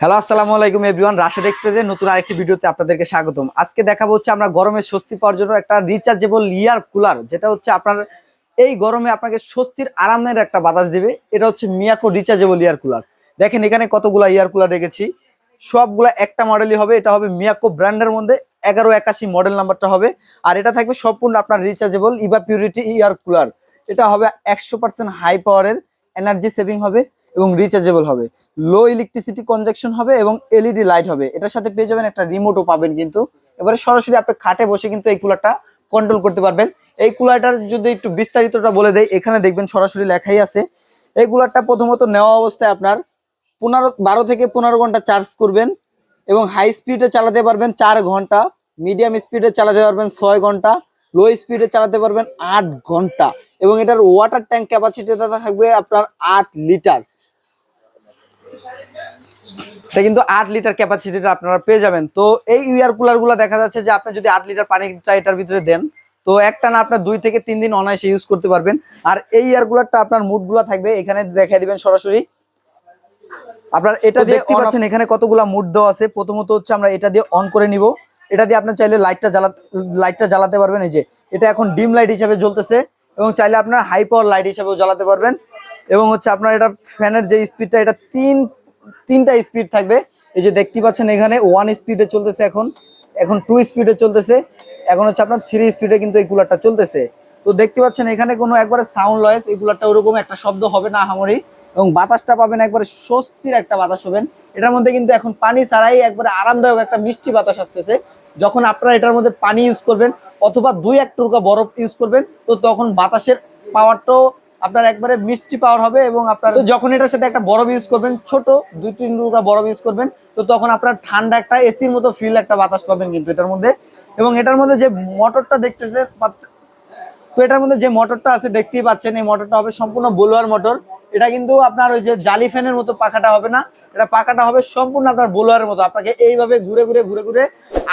Hello, আসসালামু আলাইকুম everyone. Rashed এক্সপ্রেসের নতুন আরেকটি ভিডিওতে আপনাদেরকে স্বাগতম। আজকে দেখাবো হচ্ছে আমরা গরমে স্বস্তি পাওয়ার জন্য একটা রিচার্জেবল ইয়ার কুলার যেটা হচ্ছে আপনার এই গরমে আপনাকে স্বস্তির আরামের একটা বাতাস দিবে। এটা হচ্ছে মিয়াকো রিচার্জেবল ইয়ার কুলার দেখেন এখানে কতগুলা ইয়ার কুলার রেখেছি। সবগুলা একটা মডেলই হবে। এটা হবে মিয়াকো ব্র্যান্ডের মধ্যে এগারো একাশি মডেল নাম্বারটা হবে। আর এটা থাকবে সম্পূর্ণ আপনার rechargeable Eva purity air cooler এটা হবে একশো হাই পাওয়ারের এনার্জি সেভিং হবে। এবং রিচার্জেবল হবে। লো ইলেকট্রিসিটি কনজাকশন হবে এবং এলইডি লাইট হবে। এটার সাথে পেয়ে যাবেন একটা রিমোটও পাবেন কিন্তু। এবারে সরাসরি আপনি খাটে বসে কিন্তু এই কুলারটা কন্ট্রোল করতে পারবেন। এই কুলারটার যদি একটু বিস্তারিতটা বলে দেয় এখানে দেখবেন সরাসরি লেখাই আছে। এই কুলারটা প্রথমত নেওয়া অবস্থায় আপনার পনেরো, বারো থেকে পনেরো ঘণ্টা চার্জ করবেন এবং হাই স্পিডে চালাতে পারবেন চার ঘণ্টা মিডিয়াম স্পিডে চালাতে পারবেন ছয় ঘণ্টা লো স্পিডে চালাতে পারবেন আট ঘণ্টা। এবং এটার ওয়াটার ট্যাঙ্ক ক্যাপাসিটিটা থাকবে আপনার আট লিটার এটা কিন্তু আট লিটার ক্যাপাসিটিটা আপনারা পেয়ে যাবেন। তো এই ইয়ার কুলারগুলা দেখা যাচ্ছে যে আপনি যদি আট লিটার পানিটা এটার ভিতরে দেন তো একটা না আপনার দুই থেকে তিন দিন অনায়াসে ইউজ করতে পারবেন। আর এই ইয়ার কুলারটা আপনার মুডগুলা থাকবে এখানে দেখাই দিবেন সরাসরি। আপনার এটা দিয়ে দেখতে পাচ্ছেন এখানে কতগুলা মুড দেওয়া আছে। প্রথমত হচ্ছে আমরা এটা দিয়ে অন করে নিব। এটা দিয়ে আপনার চাইলে লাইটটা জ্বালা লাইটটা জ্বালাতে পারবেন। এই যে এটা এখন ডিম লাইট হিসাবে জ্বলতেছে এবং চাইলে আপনার হাই পাওয়ার লাইট হিসাবেও জ্বালাতে পারবেন। এবং হচ্ছে আপনার এটা ফ্যানের যে স্পিডটা এটা তিন তিনটা স্পিড থাকবে। এই যে দেখতে পাচ্ছেন এখানে ওয়ান স্পিডে চলতেছে এখন। এখন টু স্পিডে চলতেছে। এখন হচ্ছে আপনার থ্রি স্পিডে কিন্তু এই কুলারটা চলতেছে। তো দেখতে পাচ্ছেন এখানে কোনো একবারে সাউন্ড লয়েস এই কুলারটা ওরকম একটা শব্দ হবে না হামরি এবং বাতাসটা পাবেন একবারে স্বস্তির একটা বাতাস পাবেন। এটার মধ্যে কিন্তু এখন পানি ছাড়াই একবারে আরামদায়ক একটা মিষ্টি বাতাস আসতেছে। যখন আপনারা এটার মধ্যে পানি ইউজ করবেন, অথবা দুই এক টুকরা বরফ ইউজ করবেন, তো তখন বাতাসের পাওয়ারটাও আপনার একবারে মিষ্টি পাওয়ার হবে এবং আপনার যখন এটার সাথে একটা বরফ ইউজ করবেন, ছোট দুই তিন টুকরা বরফ ইউজ করবেন, তো তখন আপনার ঠান্ডা একটা এসির মতো ফিল একটা বাতাস পাবেন কিন্তু এটার মধ্যে। এবং এটার মধ্যে যে মোটরটা দেখতেছে তো এটার মধ্যে যে মোটরটা আছে, দেখতেই পাচ্ছেন, এই মোটরটা হবে সম্পূর্ণ বোলোয়ার মোটর এটা কিন্তু আপনার ওই যে জালি ফ্যানের মতো পাখাটা হবে না, এটা পাখাটা হবে সম্পূর্ণ আপনার বোলোয়ারের মতো। আপনাকে এইভাবে ঘুরে ঘুরে ঘুরে ঘুরে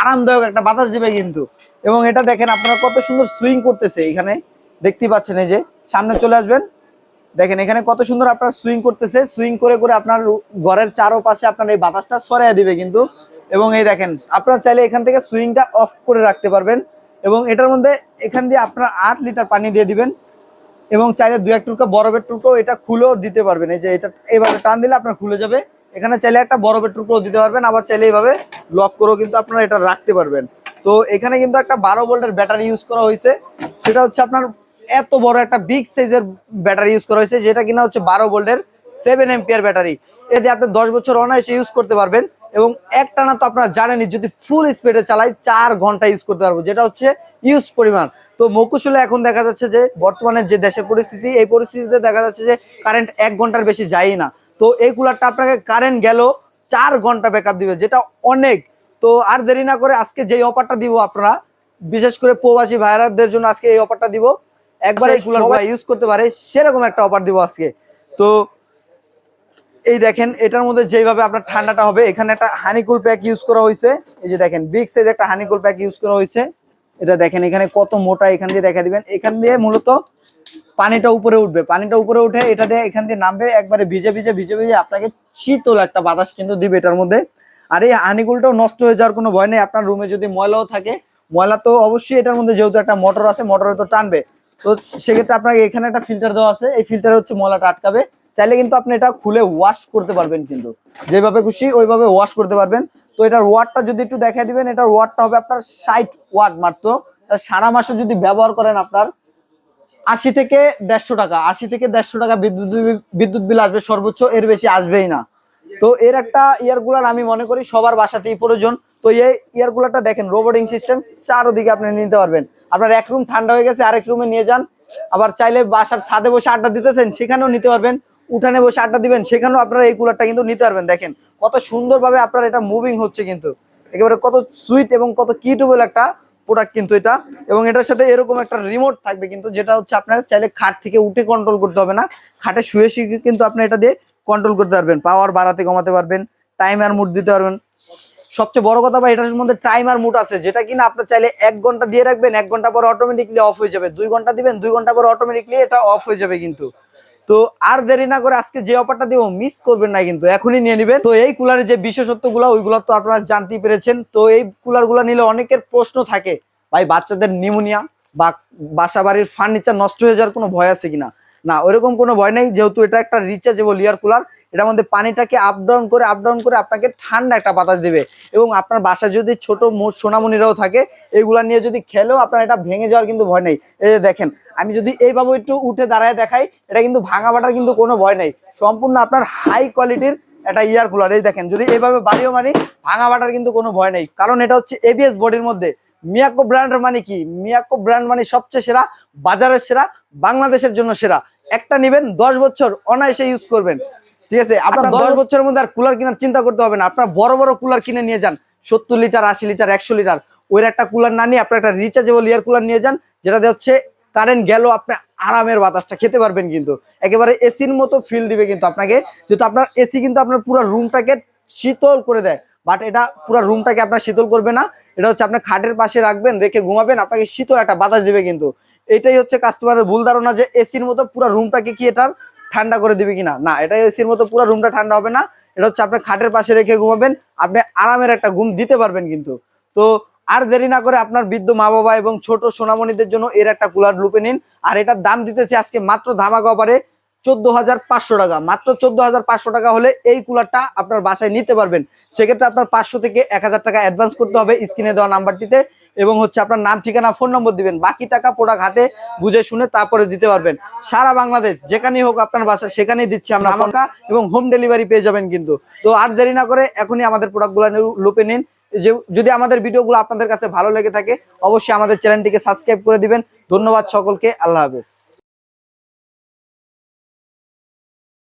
আরামদায়ক একটা বাতাস দিবে কিন্তু। এবং এটা দেখেন আপনারা কত সুন্দর সুইং করতেছে এখানে। দেখতেই পাচ্ছেন এই যে সামনে চলে আসবেন। দেখেন, এখানে কত সুন্দর আপনার সুইং করতেছে। সুইং করে করে আপনার ঘরের চারোপাশে আপনার এই বাতাসটা সরাইয়া দিবে কিন্তু। এবং এই দেখেন, আপনার চাইলে এখান থেকে সুইংটা অফ করে রাখতে পারবেন। এবং এটার মধ্যে এখান দিয়ে আপনার আট লিটার পানি দিয়ে দিবেন। এবং চাইলে দু এক টুকরো বরফের টুকরো এটা খুলেও দিতে পারবেন। এই যে এটা, এইভাবে টান দিলে আপনার খুলে যাবে। এখানে চাইলে একটা বরফের টুকরো দিতে পারবেন। আবার চাইলে এইভাবে লক করেও কিন্তু আপনারা এটা রাখতে পারবেন। তো এখানে কিন্তু একটা বারো ভোল্টের ব্যাটারি ইউজ করা হয়েছে। সেটা হচ্ছে আপনার এত বড় একটা বিগ সাইজের ব্যাটারি ইউজ করা হয়েছে, যেটা কিনা হচ্ছে বারো ভোল্টের সেভেন এম্পিয়ার ব্যাটারি এতে আপনি দশ বছর অনায়াসে ইউজ করতে পারবেন এবং একটানা তো আপনারা জানেনই, যদি ফুল স্পিডে চালাই চার ঘণ্টা ইউজ করতে পারব, যেটা হচ্ছে ইউজ পরিমাণ। তো মকুশলে এখন দেখা যাচ্ছে যে, বর্তমানে যে দেশের পরিস্থিতি, এই পরিস্থিতিতে দেখা যাচ্ছে যে কারেন্ট এক ঘণ্টার বেশি যায়ই না। তো এই কুলারটা আপনাকে কারেন্ট গেল চার ঘণ্টা ব্যাকআপ দিবে, যেটা অনেক। তো আর দেরি না করে আজকে যেই অফারটা দিব আপনারা, বিশেষ করে প্রবাসী ভাইরাদের জন্য আজকে এই অফারটা দিব। একবার এই কুলার ইউজ করতে পারে সেরকম একটা অফার দিব আজকে। তো এই দেখেন এটার মধ্যে যেভাবে আপনার ঠান্ডাটা হবে এখানে একটা হানিকুল প্যাক ইউজ করা হয়েছে। এই যে দেখেন বিগ সাইজ একটা হানিকুল প্যাক ইউজ করা হয়েছে। এটা দেখেন এখানে কত মোটা এখান দিয়ে দেখা দিবেন। এখান দিয়ে মূলত পানিটা উপরে উঠবে। পানিটা উপরে উঠে এটা দিয়ে এখান দিয়ে নামবে একবারে ভিজে ভিজে ভিজে ভিজে আপনাকে শীতল একটা বাতাস কিন্তু দিবে এটার মধ্যে। আর এই হানিকুলটাও নষ্ট হয়ে যাওয়ার কোনো ভয় নেই। আপনার রুমে যদি ময়লাও থাকে ময়লা তো অবশ্যই এটার মধ্যে যেহেতু একটা মোটর আছে মোটরে তো টানবে। তো সেক্ষেত্রে আপনাকে এখানে একটা ফিল্টার দেওয়া আছে। এই ফিল্টারে হচ্ছে ময়লাটা আটকাবে। চাইলে কিন্তু আপনি এটা খুলে ওয়াশ করতে পারবেন কিন্তু। যেভাবে খুশি ওইভাবে ওয়াশ করতে পারবেন। তো এটার ওয়াটটা যদি একটু দেখাই দিবেন, এটার ওয়াটটা হবে আপনার ষাট ওয়াট মাত্র। সারা মাসে যদি ব্যবহার করেন আপনার আশি থেকে দেড়শো টাকা। আশি থেকে দেড়শো টাকা বিদ্যুৎ বিদ্যুৎ বিল আসবে সর্বোচ্চ, এর বেশি আসবেই না। তো এর একটা ইয়ার কুলার আমি মনে করি সবার বাসাতেই প্রয়োজন। তো এই ইয়ার কুলারটা দেখেন রোবোটিং সিস্টেম চারোদিকে আপনি নিতে পারবেন। আপনার এক রুম ঠান্ডা হয়ে গেছে, আরেক রুমে নিয়ে যান। আবার চাইলে বাসার ছাদে বসে আড্ডা দিতেছেন, সেখানেও নিতে পারবেন। উঠানে বসে আড্ডা দিবেন, সেখানেও আপনারা এই কুলারটা কিন্তু নিতে পারবেন। দেখেন, কত সুন্দরভাবে আপনার এটা মুভিং হচ্ছে কিন্তু। একেবারে কত সুইট এবং কত কিউটেবল একটা প্রোডাক্ট কিন্তু এটা। এবং এটার সাথে এরকম একটা রিমোট থাকবে কিন্তু, যেটা হচ্ছে আপনার চাইলে খাট থেকে উঠে কন্ট্রোল করতে হবে না। খাটে শুয়ে শুয়ে কিন্তু আপনি এটা দিয়ে কন্ট্রোল করতে পারবেন। পাওয়ার বাড়াতে কমাতে পারবেন টাইমার মুড দিতে পারবেন। সবচেয়ে বড় কথা বা এটার মধ্যে টাইমার মুড আছে, যেটা কিনা আপনার চাইলে এক ঘণ্টা দিয়ে রাখবেন, এক ঘণ্টা পর অটোমেটিকলি অফ হয়ে যাবে। দুই ঘণ্টা দিবেন, দুই ঘণ্টা পর অটোমেটিকলি এটা অফ হয়ে যাবে কিন্তু। তো আর দেরি না করে আজকে যে অফারটা দিব মিস করবেন না কিন্তু, এখনই নিয়ে নেবেন। তো এই কুলারের যে বিশেষত্বগুলো, ওইগুলো তো আপনারা জানতেই পেরেছেন। তো এই কুলারগুলো নিলে অনেকের প্রশ্ন থাকে, ভাই, বাচ্চাদের নিউমোনিয়া বা বাসা বাড়ির ফার্নিচার নষ্ট হয়ে যাওয়ার কোনো ভয় আছে কিনা? না ওইরকম কোনো ভয় নেই, যেহেতু এটা একটা রিচার্জেবল ইয়ার কুলার এটার মধ্যে পানিটাকে আপ ডাউন করে আপ ডাউন করে আপনাকে ঠান্ডা একটা বাতাস দেবে। এবং আপনার বাসায় যদি ছোট সোনামণিরাও থাকে এইগুলা নিয়ে যদি খেলেও আপনার এটা ভেঙে যাওয়ার কিন্তু ভয় নেই। এই যে দেখেন আমি যদি এইভাবে একটু উঠে দাঁড়ায় দেখাই এটা কিন্তু ভাঙা বাটার কিন্তু কোনো ভয় নেই। সম্পূর্ণ আপনার হাই কোয়ালিটির একটা ইয়ার কুলার এই দেখেন যদি এইভাবে বাড়িও মানি ভাঙা বাটার কিন্তু কোনো ভয় নেই। কারণ এটা হচ্ছে এবিএস বডির মধ্যে। মিয়াকো ব্র্যান্ডের মানে কি? মিয়াকো ব্র্যান্ড মানে সবচেয়ে সেরা বাজারের সেরা বাংলাদেশের জন্য সেরা। একটা নেবেন দশ বছর অনায়াসে ইউজ করবেন। ঠিক আছে? আপনার দশ বছরের মধ্যে আর কুলার কেনার চিন্তা করতে হবে না। আপনার বড় বড় কুলার কিনে নিয়ে যান। সত্তর লিটার আশি লিটার একশো লিটার ওই একটা কুলার না নিয়ে আপনার একটা রিচার্জেবল ইয়ার কুলার নিয়ে যান যেটাতে হচ্ছে কারেন্ট গেল আপনি আরামের বাতাসটা খেতে পারবেন কিন্তু। একেবারে এসির মতো ফিল দিবে কিন্তু আপনাকে। যেহেতু আপনার এসি কিন্তু আপনার পুরো রুমটাকে শীতল করে দেয়। বাট এটা পুরো রুমটাকে আপনার শীতল করবে না। এটা হচ্ছে আপনার খাটের পাশে রাখবেন, রেখে ঘুমাবেন, আপনাকে শীতল একটা বাতাস দিবে কিন্তু। এটাই হচ্ছে কাস্টমারের ভুল ধারণা যে এসির মতো পুরো রুমটাকে কি এটার ঠান্ডা করে দিবে কিনা? না, এটা এসির মতো পুরো রুমটা ঠান্ডা হবে না। এটা হচ্ছে আপনার খাটের পাশে রেখে ঘুমাবেন। আপনি আরামের একটা ঘুম দিতে পারবেন কিন্তু। তো আর দেরি না করে আপনার বৃদ্ধ মা বাবা এবং ছোট সোনামণিদের জন্য এর একটা কুলার লুপে নিন। আর এটার দাম দিতেছি আজকে মাত্র ধামাকা অফারে চোদ্দ হাজার পাঁচশো টাকা। মাত্র চোদ্দ হাজার পাঁচশো টাকা হলে এই কুলারটা আপনার বাসায় নিতে পারবেন। সেক্ষেত্রে আপনার পাঁচশো থেকে এক হাজার টাকা অ্যাডভান্স করতে হবে স্ক্রিনে দেওয়া নাম্বারটিতে এবং হচ্ছে আপনার নাম, ঠিকানা ফোন নম্বর দিবেন। বাকি টাকা প্রোডাক্ট হাতে বুঝে শুনে তারপরে দিতে পারবেন। সারা বাংলাদেশ যেখানেই হোক আপনার বাসা, সেখানেই দিচ্ছি আমরা এবং হোম ডেলিভারি পেয়ে যাবেন কিন্তু। তো আর দেরি না করে এখনই আমাদের প্রোডাক্টগুলো লুপে নিন। যদি আমাদের ভিডিওগুলো আপনাদের কাছে ভালো লেগে থাকে, অবশ্যই আমাদের চ্যানেলটিকে সাবস্ক্রাইব করে দিবেন। ধন্যবাদ সকলকে, আল্লাহ হাফেজ।